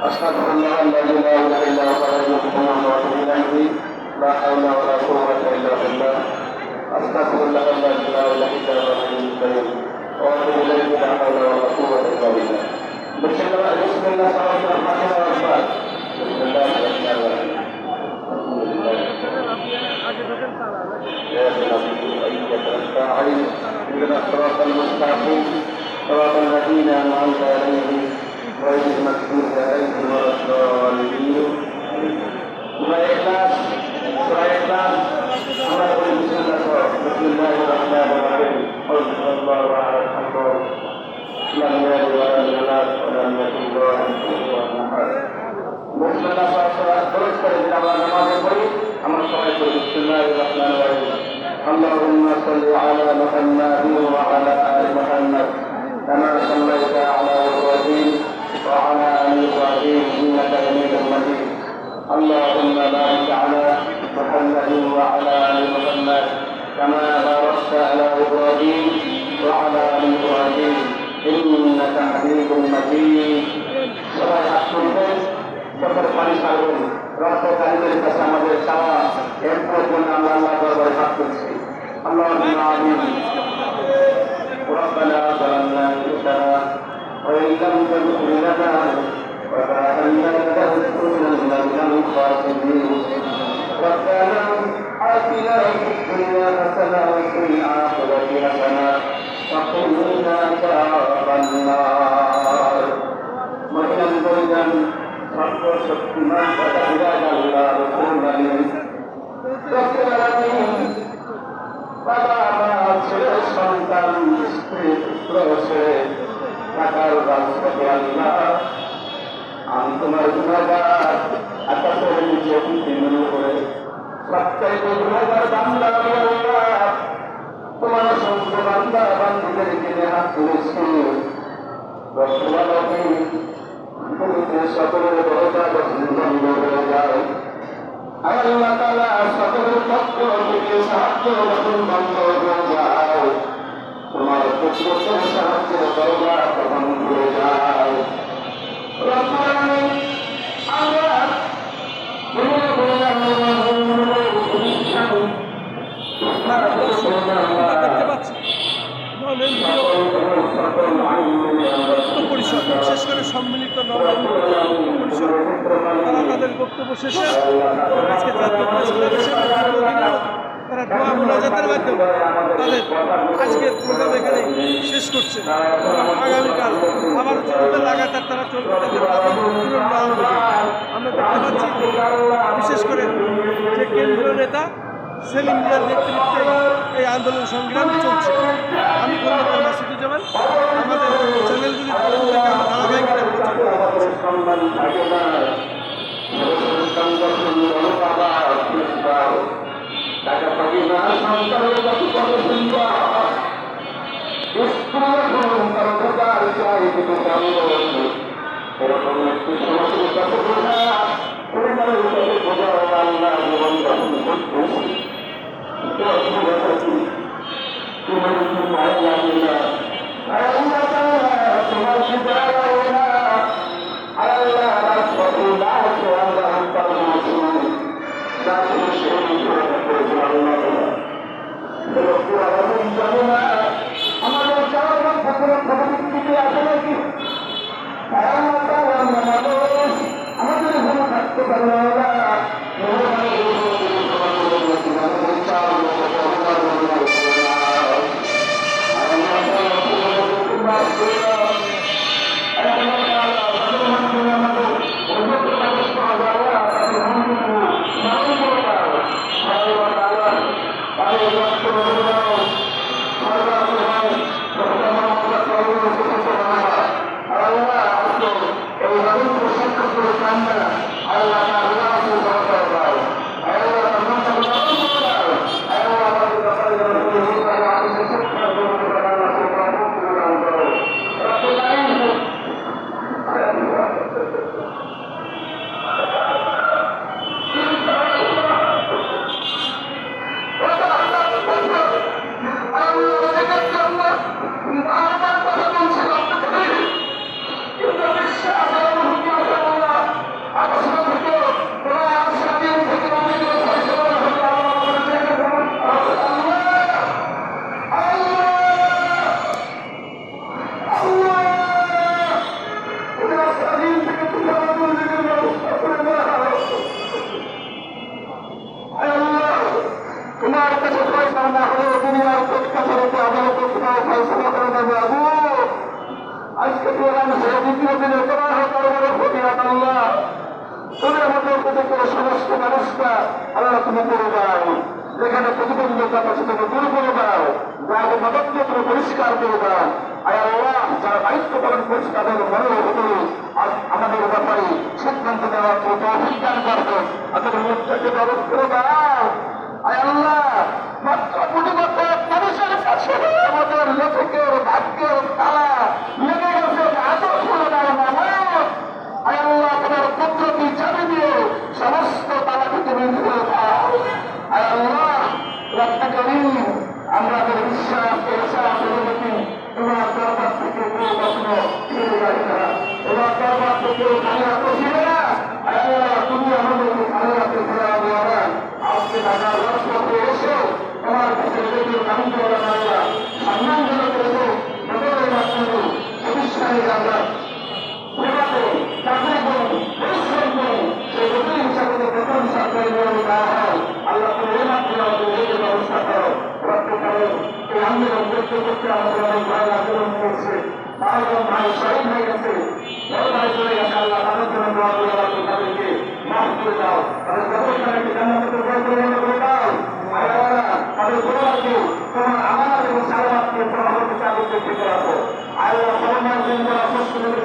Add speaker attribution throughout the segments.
Speaker 1: Bismillahirrahmanirrahim. Wa বিসমিল্লাহির রহমানির রহিম اللهم صل على محمد وعلى ال محمد كما صليت على ابراهيم وعلى ال ابراهيم انك حميد مجيد اللهم بارك على محمد وعلى ال محمد كما باركت على ابراهيم وعلى ال ابراهيم انك حميد مجيد সবাই হাত তুলবেন চোখের পানি ছাড়বেন রক্ত কালীদের কাছে আমাদের চাওয়া এরপর জন্য আমরা আল্লাহ দরবারে হাত তুলছি আল্লাহ আমিন ربنا ظلمنا انفسنا وان لم تغفر لنا وترحمنا لنكونن من الخاسرين ربنا آتنا في الدنيا حسنة وفي الآخرة حسنة وقنا عذاب সর্বশক্তিমান বিরাজ আল্লাহ রসুল বলেন বাবা আমার ছেলে সন্তান স্ত্রী পুত্র ছেলে টাকার রাজপথে আল্লাহ আমি তোমার গুণাগার আকাশের নিচে পৃথিবীর উপরে সবচাইতে গুণাগার বান্দা আমি আল্লাহ তোমার অসংখ্য বান্দা বান্দিদের কিনে হাত তুলেছি রসুলালকে তুমি সকলের যায় আল্লাহ তাআলা সকলের পক্ষ থেকে সাহায্য যখন বন্ধ হয়ে যায় তোমার পুত্রদের সাহায্যের দরজা তখন খুলে যায় রব্বুল আলামিন আমরা
Speaker 2: তাদের বক্তব্য শেষে আজকে তারা দোয়া মোনাজাতের মাধ্যমে তাদের আজকের প্রোগ্রাম এখানে শেষ করছে। আগামীকাল আবার চলবে লাগাতার তারা চলবে। তাদের আমরা দেখতে পাচ্ছি, বিশেষ করে যে কেন্দ্রীয় নেতা সেলিম মিয়ার নেতৃত্বে এই আন্দোলন সংগ্রাম চলছে। আমি মাসুদুজ্জামান আমাদের
Speaker 1: এরকম একটি সমস্যা কত বোঝা পরিবারের সাথে বোঝা আল্লাহ জীবন যাপন করতেছি তোমার কি মায়া লাগে না আল্লাহ তাআলা তোমার কি লাগে না আল্লাহ রাসূল লা তুআল্লাহ আমাদের ভালো থাকতে পারে না। Bye-bye. আমাদের ব্যাপারে সিদ্ধান্ত দেওয়ার মতো অভিজ্ঞান ব্যবস্থা করে দাও আয় মাত্র কোটি বছর মানুষের কাছে আমাদের লেখকের ভাগ্যের তালা লেগে গেছে আদর করে দাও মামা আয় আল্লাহ তোমার পুত্রকে চাবি দিয়ে সমস্ত তালাকে তুমি খুলে দাও আয় আল্লাহ রক্ত করিম আমরা যে বিশ্বাস এসাস অনুমতি তোমার দরবার থেকে কেউ কখনো ফিরে যাবে না তোমার দরবার থেকে কেউ খালি হাতে ফিরে না আয় আল্লাহ তুমি আমাদেরকে খালি হাতে ফেরা দেওয়া না আজকে ঢাকার রাজপথে এসে তোমার কাছে যদি নাম করা না সম্মান জন্য করেছে বদলের মাধ্যমে ভবিষ্যৎ আমরা সেবা করুন চাকরি করুন পরিশ্রম করুন সেই নতুন হিসাবে যে প্রথম সরকারি নিয়ম দেওয়া হয় আল্লাহ তুমি এই মাধ্যমে আমাদের আন্দোলন করতে আমাদের অনেক ভাই আন্দোলন করেছে। বারোজন ভাই শহীদ হয়ে গেছে। ভাই চলে গেছে আল্লাহ, তাদের জন্য দোয়া করে তুমি তাদেরকে মাফ করে দাও। তাদের ব্যবস্থাকে জান্নাতে দোয়া করে দাও। তাদের সারাবাদকে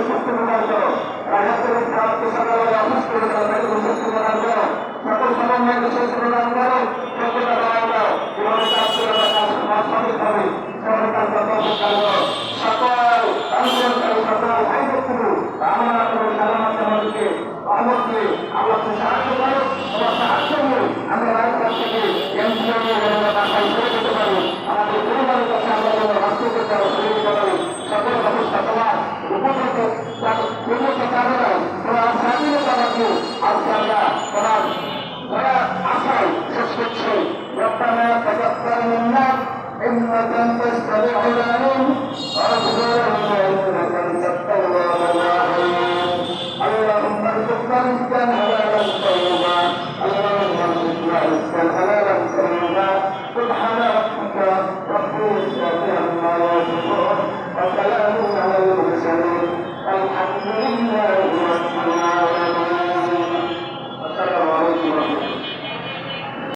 Speaker 1: সুস্থ প্রদান করো রাজাদের প্রাপ্ত সকালে অসুস্থ করে তারা তাকে সুস্থ প্রদান করো সকল সমন্বয়কে সুস্থ প্রদান করো সকলটা দাঁড়াও দাও যেভাবে কাজ করে তার কাজ সমাজ সঠিক হবে সকল কাজ কাজ করো সকল আন্দোলনকারী সকল ভাই ব্যক্তিগুলো আমরা করো সালামাত আমাদেরকে রহমত তুমি সাহায্য করো তোমার সাহায্য নিয়ে আমরা কাছ থেকে নিয়ে আমরা বাসায় ফিরে যেতে পারি আমাদের পরিবারের কাছে আমরা যেন রাষ্ট্র করতে আমরা ফিরে যেতে পারি সকল ব্যবস্থা তোমার উপযুক্ত উপযুক্ত কারণে তোমার স্বাধীনতা রাখো আজকে আমরা তোমার